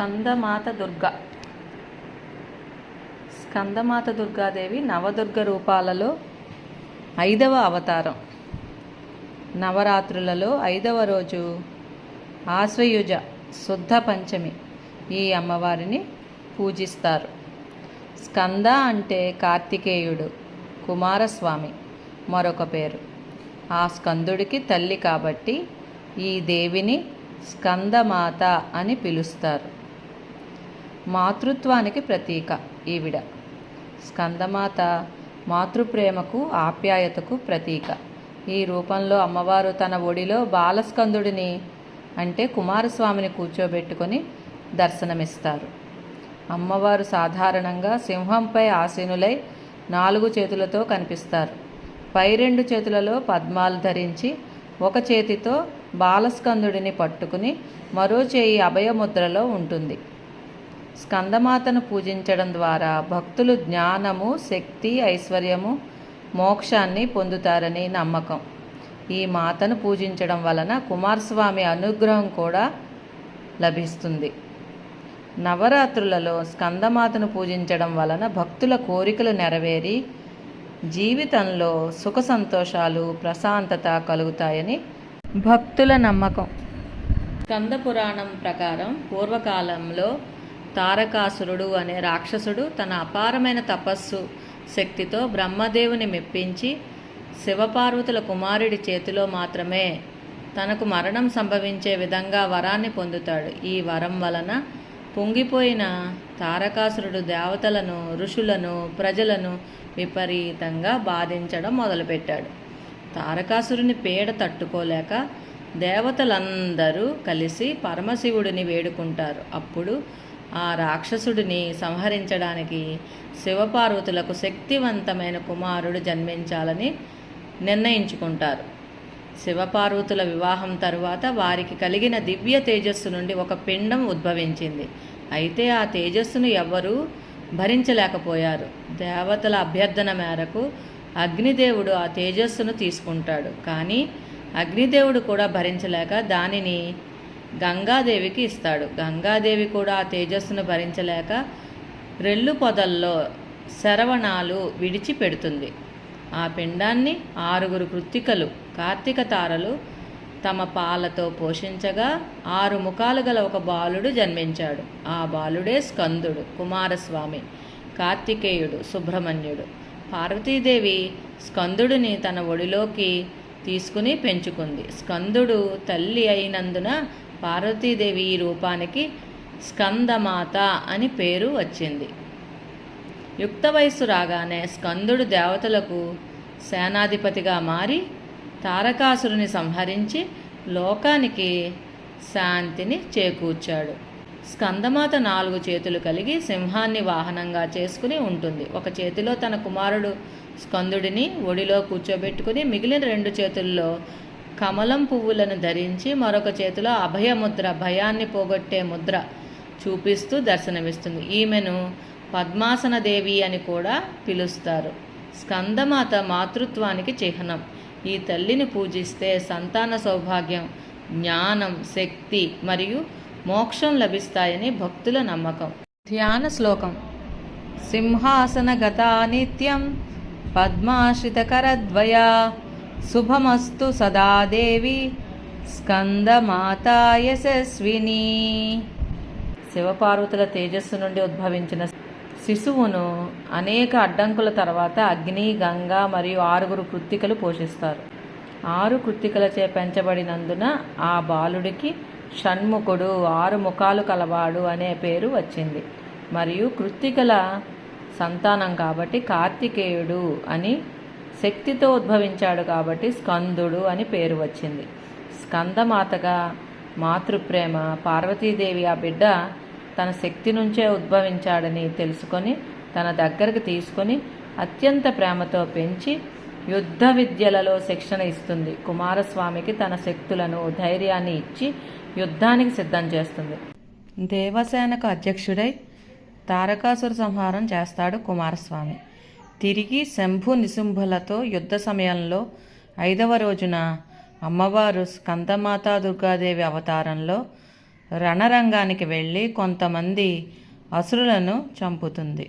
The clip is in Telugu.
స్కందమాత దుర్గ స్కందమాత దుర్గాదేవి నవదుర్గ రూపాలలో ఐదవ అవతారం. నవరాత్రులలో ఐదవ రోజు ఆశ్వయుజ శుద్ధ పంచమి ఈ అమ్మవారిని పూజిస్తారు. స్కంద అంటే కార్తికేయుడు కుమారస్వామి మరొక పేరు. ఆ స్కందుడికి తల్లి కాబట్టి ఈ దేవిని స్కందమాత అని పిలుస్తారు. మాతృత్వానికి ప్రతీక ఈవిడ. స్కందమాత మాతృప్రేమకు ఆప్యాయతకు ప్రతీక. ఈ రూపంలో అమ్మవారు తన ఒడిలో బాలస్కందుడిని అంటే కుమారస్వామిని కూర్చోబెట్టుకొని దర్శనమిస్తారు. అమ్మవారు సాధారణంగా సింహంపై ఆసీనులై నాలుగు చేతులతో కనిపిస్తారు. పై రెండు చేతులలో పద్మాలు ధరించి ఒక చేతితో బాలస్కందుడిని పట్టుకుని మరో చేయి అభయముద్రలో ఉంటుంది. స్కందమాతను పూజించడం ద్వారా భక్తులు జ్ఞానము శక్తి ఐశ్వర్యము మోక్షాన్ని పొందుతారని నమ్మకం. ఈ మాతను పూజించడం వలన కుమారస్వామి అనుగ్రహం కూడా లభిస్తుంది. నవరాత్రులలో స్కందమాతను పూజించడం వలన భక్తుల కోరికలు నెరవేరి జీవితంలో సుఖ సంతోషాలు ప్రశాంతత కలుగుతాయని భక్తుల నమ్మకం. స్కంద పురాణం ప్రకారం పూర్వకాలంలో తారకాసురుడు అనే రాక్షసుడు తన అపారమైన తపస్సు శక్తితో బ్రహ్మదేవుని మెప్పించి శివపార్వతుల కుమారుడి చేతిలో మాత్రమే తనకు మరణం సంభవించే విధంగా వరాన్ని పొందుతాడు. ఈ వరం వలన పొంగిపోయిన తారకాసురుడు దేవతలను ఋషులను ప్రజలను విపరీతంగా బాధించడం మొదలుపెట్టాడు. తారకాసురుని పీడ తట్టుకోలేక దేవతలందరూ కలిసి పరమశివుడిని వేడుకుంటారు. అప్పుడు ఆ రాక్షసుడిని సంహరించడానికి శివపార్వతులకు శక్తివంతమైన కుమారుడు జన్మించాలని నిర్ణయించుకుంటారు. శివపార్వతుల వివాహం తరువాత వారికి కలిగిన దివ్య తేజస్సు నుండి ఒక పిండం ఉద్భవించింది. అయితే ఆ తేజస్సును ఎవ్వరూ భరించలేకపోయారు. దేవతల అభ్యర్థన మేరకు అగ్నిదేవుడు ఆ తేజస్సును తీసుకుంటాడు. కానీ అగ్నిదేవుడు కూడా భరించలేక దానిని గంగాదేవికి ఇస్తాడు. గంగాదేవి కూడా ఆ తేజస్సును భరించలేక రెల్లు పొదల్లో శరవణాలు విడిచి పెడుతుంది ఆ పిండాన్ని ఆరుగురు కృత్తికలు కార్తీక తారలు తమ పాలతో పోషించగా ఆరు ముఖాలు గల ఒక బాలుడు జన్మించాడు. ఆ బాలుడే స్కందుడు కుమారస్వామి కార్తికేయుడు సుబ్రహ్మణ్యుడు. పార్వతీదేవి స్కందుడిని తన ఒడిలోకి తీసుకుని పెంచుకుంది. స్కందుడు తల్లి అయినందున పార్వతీదేవి ఈ రూపానికి స్కందమాత అని పేరు వచ్చింది. యుక్త వయస్సు రాగానే స్కందుడు దేవతలకు సేనాధిపతిగా మారి తారకాసురుని సంహరించి లోకానికి శాంతిని చేకూర్చాడు. స్కందమాత నాలుగు చేతులు కలిగి సింహాన్ని వాహనంగా చేసుకుని ఉంటుంది. ఒక చేతిలో తన కుమారుడు స్కందుడిని ఒడిలో కూర్చోబెట్టుకుని మిగిలిన రెండు చేతుల్లో కమలం పువ్వులను ధరించి మరొక చేతిలో అభయముద్ర భయాన్ని పోగొట్టే ముద్ర చూపిస్తూ దర్శనమిస్తుంది. ఈమెను పద్మాసన దేవి అని కూడా పిలుస్తారు. స్కందమాత మాతృత్వానికి చిహ్నం. ఈ తల్లిని పూజిస్తే సంతాన సౌభాగ్యం జ్ఞానం శక్తి మరియు మోక్షం లభిస్తాయని భక్తుల నమ్మకం. ధ్యాన శ్లోకం. సింహాసనగతా నిత్యం పద్మాశ్రితకరద్వయా శుభమస్తు సదాదేవి స్కందమాతా యశస్విని. శివపార్వతుల తేజస్సు నుండి ఉద్భవించిన శిశువును అనేక అడ్డంకుల తర్వాత అగ్ని గంగ మరియు ఆరుగురు కృత్తికలు పోషిస్తారు. ఆరు కృత్తికలచే పెంచబడినందున ఆ బాలుడికి షణ్ముఖుడు ఆరు ముఖాలు కలవాడు అనే పేరు వచ్చింది. మరియు కృత్తికల సంతానం కాబట్టి కార్తికేయుడు అని శక్తితో ఉద్భవించాడు కాబట్టి స్కందుడు అని పేరు వచ్చింది. స్కందమాతగా మాతృప్రేమ పార్వతీదేవి ఆ బిడ్డ తన శక్తి నుంచే ఉద్భవించాడని తెలుసుకొని తన దగ్గరకు తీసుకొని అత్యంత ప్రేమతో పెంచి యుద్ధ విద్యలలో శిక్షణ ఇస్తుంది. కుమారస్వామికి తన శక్తులను ధైర్యాన్ని ఇచ్చి యుద్ధానికి సిద్ధం చేస్తుంది. దేవసేనకు అధ్యక్షుడై తారకాసుర సంహారం చేస్తాడు కుమారస్వామి. తిరిగి శంభు నిశుంభులతో యుద్ధ సమయంలో ఐదవ రోజున అమ్మవారు స్కందమాతా దుర్గాదేవి అవతారంలో రణరంగానికి వెళ్ళి కొంతమంది అసురులను చంపుతుంది.